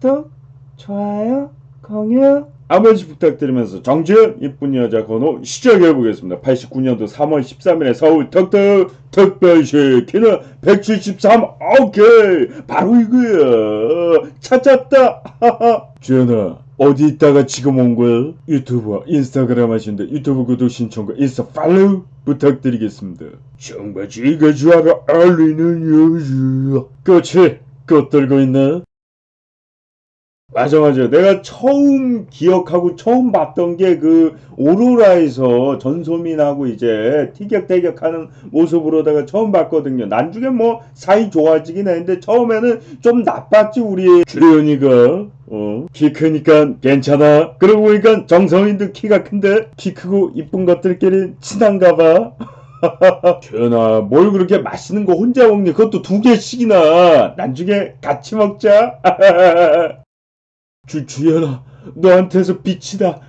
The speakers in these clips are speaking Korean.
구독, 좋아요, 공유. 한 번씩 부탁드리면서 정지현 이쁜 여자 번호 시작해 보겠습니다. 89년도 3월 13일에 서울 덕덕 특별시 키는 173 오케이 바로 이거야 찾았다 하하 주연아 어디 있다가 지금 온 거야? 유튜브와 인스타그램 하시는데 유튜브 구독 신청과 인스타 팔로우 부탁드리겠습니다. 청바지가 좋아라 알리는 여자 그렇지 꽃 들고 있나? 맞아 맞아. 내가 처음 기억하고 처음 봤던 게 그 오로라에서 전소민하고 이제 티격태격하는 모습으로다가 처음 봤거든요. 나중에 뭐 사이 좋아지긴 했는데 처음에는 좀 나빴지 우리. 주연이가 어, 키 크니까 괜찮아. 그러고 보니까 정성인도 키가 큰데 키 크고 이쁜 것들끼리 친한가 봐. 주연아 뭘 그렇게 맛있는 거 혼자 먹니? 그것도 두 개씩이나. 나중에 같이 먹자 주, 주연아, 너한테서 빛이다.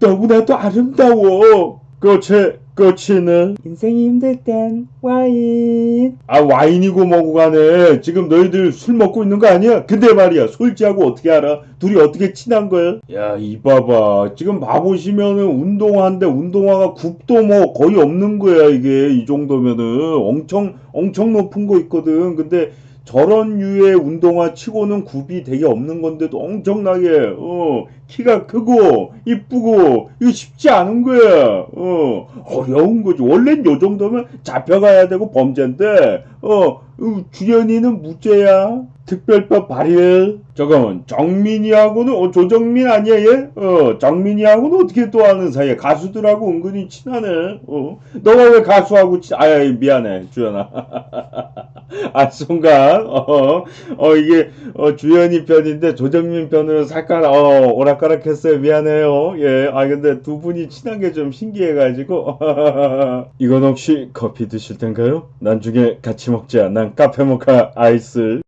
너무나도 아름다워. 그렇지, 그렇지는. 인생이 힘들 땐 와인. 아, 와인이고 뭐고 간에 지금 너희들 술 먹고 있는 거 아니야? 근데 말이야, 솔지하고 어떻게 알아? 둘이 어떻게 친한 거야? 야, 이 봐봐. 지금 봐보시면은 운동화인데 운동화가 굽도 뭐 거의 없는 거야, 이게. 이 정도면은. 엄청, 엄청 높은 거 있거든. 근데 저런 유의 운동화 치고는 굽이 되게 없는 건데도 엄청나게 어 키가 크고 이쁘고 이거 쉽지 않은 거야. 어 어려운 거지. 원래는 요 정도면 잡혀가야 되고 범죄인데 어 어, 주연이는 무죄야. 특별법 발의해. 잠깐만 정민이하고는 어, 조정민 아니야 얘? 어 정민이하고는 어떻게 또 아는 사이야? 가수들하고 은근히 친하네. 어 너가 왜 가수하고 친 아야 미안해 주연아 아 순간 어, 어 이게 어, 주연이 편인데 조정민 편으로 살짝 어 오락가락했어요 미안해요 예아 근데 두 분이 친한 게 좀 신기해가지고 이건 혹시 커피 드실 텐가요? 나중에 같이 먹자 난 카페 모카 아이스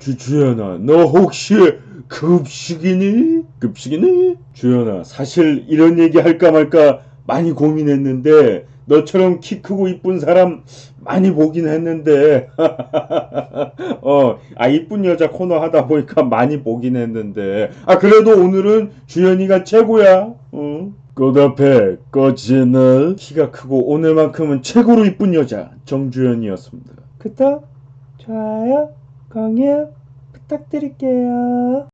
주, 주연아 너 혹시 급식이니? 급식이니? 주연아 사실 이런 얘기 할까 말까 많이 고민했는데 너처럼 키 크고 이쁜 사람 많이 보긴 했는데 어, 아 이쁜 여자 코너 하다 보니까 많이 보긴 했는데 아 그래도 오늘은 주연이가 최고야 어. 꽃 앞에 꺼지는 키가 크고 오늘만큼은 최고로 이쁜 여자 정주연이었습니다 구독, 좋아요, 공유 부탁드릴게요.